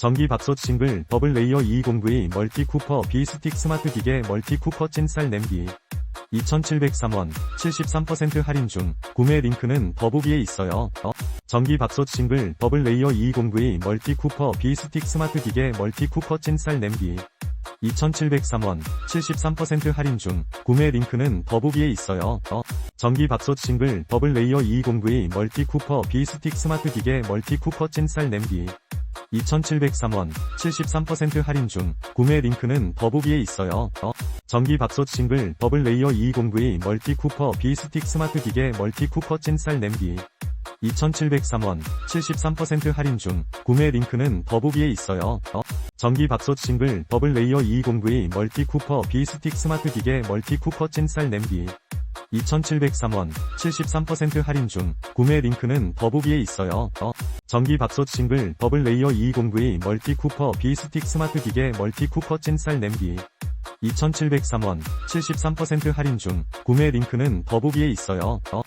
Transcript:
전기밥솥 싱글 더블 레이어 209의 멀티 쿠퍼 비스틱 스마트 기계 멀티 쿠퍼 찐쌀 냄비 2,703원 73% 할인 중 구매 링크는 더보기에 있어요. 어? 전기밥솥 싱글 더블 레이어 209의 멀티 쿠퍼 비스틱 스마트 기계 멀티 쿠퍼 찐쌀 냄비 2,703원 73% 할인 중 구매 링크는 더보기에 있어요. 어? 전기밥솥 싱글 더블 레이어 209의 멀티 쿠퍼 비스틱 스마트 기계 멀티 쿠퍼 찐쌀 냄비 2,703원 73% 할인 중 구매 링크는 더보기에 있어요. 어? 전기밥솥 싱글 더블 레이어 209의 멀티 쿠퍼 비스틱 스마트 기계 멀티 쿠퍼 찐쌀 냄비 2,703원 73% 할인 중 구매 링크는 더보기에 있어요. 어? 전기밥솥 싱글 더블 레이어 209의 멀티 쿠퍼 비스틱 스마트 기계 멀티 쿠퍼 찐쌀 냄비 2,703원 73% 할인 중 구매 링크는 더보기에 있어요. 어? 전기밥솥 싱글 더블 레이어 209의 멀티 쿠퍼 비스틱 스마트 기계 멀티 쿠퍼 찐쌀 냄비 2,703원 73% 할인 중 구매 링크는 더보기에 있어요. 어?